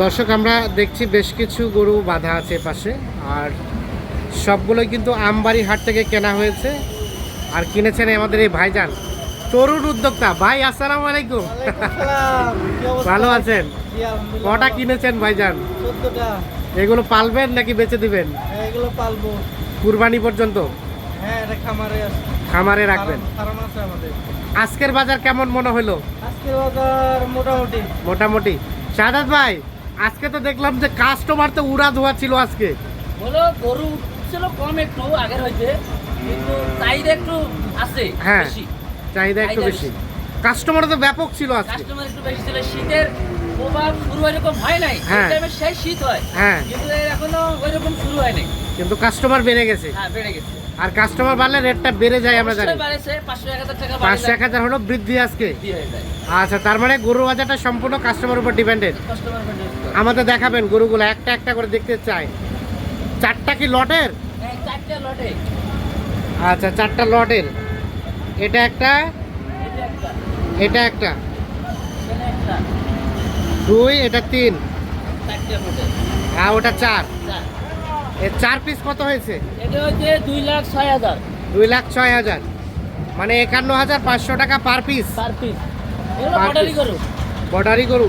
দর্শক আমরা দেখছি বেশ কিছু গরু বাঁধা আছে পাশে আর সবগুলোই কিন্তু আমবাড়ি হাট থেকে কেনা হয়েছে। আর কিনেছেন আমাদের এই ভাইজান তরুণ উদ্যোক্তা। ভাই আসসালাম আলাইকুম। ভালো আছেন? কটা কিনেছেন ভাইজান? এগুলো পালবেন নাকি বেচে দিবেন? এগুলো পালবো। কুরবানি পর্যন্ত? হ্যাঁ এটা খামারে খামারে রাখবেন। আজকের বাজার কেমন মনে হলো? আজকের বাজার মোটামুটি। মোটামুটি। শাহাদ ভাই আজকে তো দেখলাম যে কাস্টমার তো উড়া ধোয়া ছিল আজকে। হলো গরু ছিল কম একটু আগের হইতে কিন্তু চাহিদা একটু আছে হ্যাঁ। বেশি। চাহিদা একটু বেশি। কাস্টমার তো ব্যাপক ছিল আজকে। কাস্টমার একটু বেশি ছিল। শীতের প্রভাব শুরু এরকম হয় নাই। হ্যাঁ। সেই শীত হয়। হ্যাঁ। কিন্তু এখনও ওইরকম শুরু হয় নাই। কিন্তু কাস্টমার বেড়ে গেছে। হ্যাঁ বেড়ে গেছে। আর কাস্টমার বাড়লে রেটটা বেড়ে যায় আমরা জানি। পাঁচশো এক হাজার হলো বৃদ্ধি আজকে। হয়ে আচ্ছা তার মানে গরু বাজারটা সম্পূর্ণ কাস্টমার উপর ডিপেন্ডেড আমাদের দেখাবেন গরুগুলো একটা একটা করে দেখতে চাই। চারটা কি লটের? আচ্ছা চারটা লটের। এটা একটা এটা একটা। দুই এটা তিন। আর ওটা চার। এর চার পিস কত হয়েছে? এটা হচ্ছে দুই লাখ ছয় হাজার। দুই লাখ ছয় হাজার। মানে একান্ন হাজার পাঁচশো টাকা per piece per piece Per অর্ডারই বর্ডারি গরু।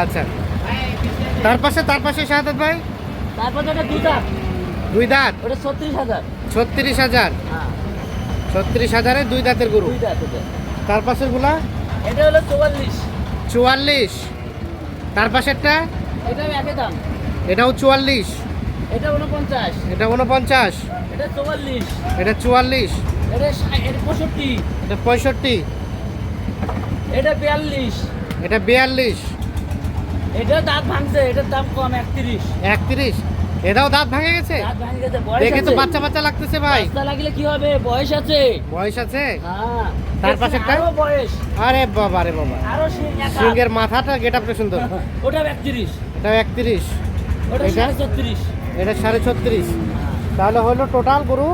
আচ্ছা। তার পাশে তার পাশে শাহাদ ভাই? তারপর এটা দুটা দুই দাঁত। ওটা ছত্রিশ হাজার। ছত্রিশ হাজার। হ্যাঁ। ছত্রিশ হাজারে দুই দাঁতের গরু। তার পাশেরগুলা এটা হলো চুয়াল্লিশ। চুয়াল্লিশ। তার পাশেরটা? এটা একই দাম। এটাও চুয়াল্লিশ। এটা 49 এটা 49 এটা 44 এটা 44 এটা 65 এটা 65 এটা 42 এটা 42 এটা দাঁত ভাঙছে এটার দাম কম 31 31 এটাও দাঁত ভাঙে গেছে? তো বাচ্চা বাচ্চা লাগতেছে ভাই। লাগলে কি হবে? বয়স আছে। বয়স আছে? হ্যাঁ। তার পাশে বয়স। আরে বাবা আরে বাবা। আরও সিংহের মাথাটা গেটআপটা সুন্দর। ওটা 31 এটা? 31 ওটা এটা সাড়ে ছত্রিশ। তাহলে হলো টোটাল গরু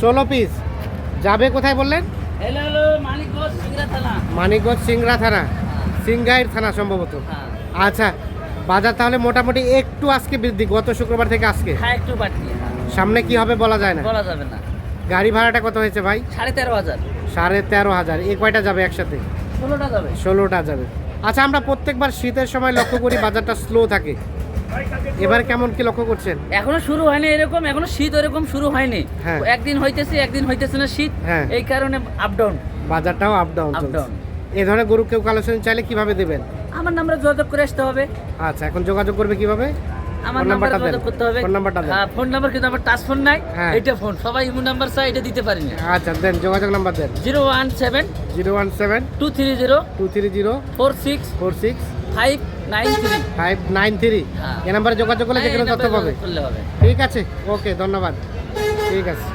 ষোলো পিস যাবে কোথায় বললেন? মানিকগঞ্জ সিংড়া থানা। থানা। সিংগাইর থানা সম্ভবত। হ্যাঁ। আচ্ছা বাজার তাহলে মোটামুটি একটু আজকে বৃদ্ধি গত শুক্রবার থেকে আজকে? হ্যাঁ একটু হ্যাঁ, সামনে কি হবে বলা যায় না? বলা যাবে না। গাড়ি ভাড়াটা কত হয়েছে ভাই? সাড়ে তেরো হাজার। সাড়ে তেরো হাজার। এ কয়টা যাবে একসাথে? ষোলোটা যাবে। ষোলোটা যাবে। আচ্ছা আমরা প্রত্যেকবার শীতের সময় লক্ষ্য করি বাজারটা স্লো থাকে। এবার কেমন কি লক্ষ্য করছেন? এখনও শুরু হয়নি এরকম এখনও শীত ওরকম শুরু হয়নি। হ্যাঁ। একদিন হইতেছে একদিন হইতেছে না শীত হ্যাঁ। এই কারণে আপডাউন বাজারটাও আপডাউন এই ধরনের গরু কেউ কালেকশন চাইলে কীভাবে দেবেন? আমার নাম্বার যোগাযোগ করে আসতে হবে। আচ্ছা এখন যোগাযোগ করবে কীভাবে? আমার নাম্বারটা যোগাযোগ করতে হবে। ফোন নাম্বারটা দেন। হ্যাঁ, ফোন নাম্বার কিন্তু আমার টাচ ফোন নাই। এটা ফোন সবাই ইমো নাম্বার চাই এটা দিতে পারি না। আচ্ছা দেন যোগাযোগ নাম্বার দেন। 017 017 230 230 46 46 five nine three five nine three হ্যাঁ। এ নাম্বারে যোগাযোগ করলে যে কোনো তথ্য পাবে। হবে। ঠিক আছে? ওকে ধন্যবাদ। ঠিক আছে।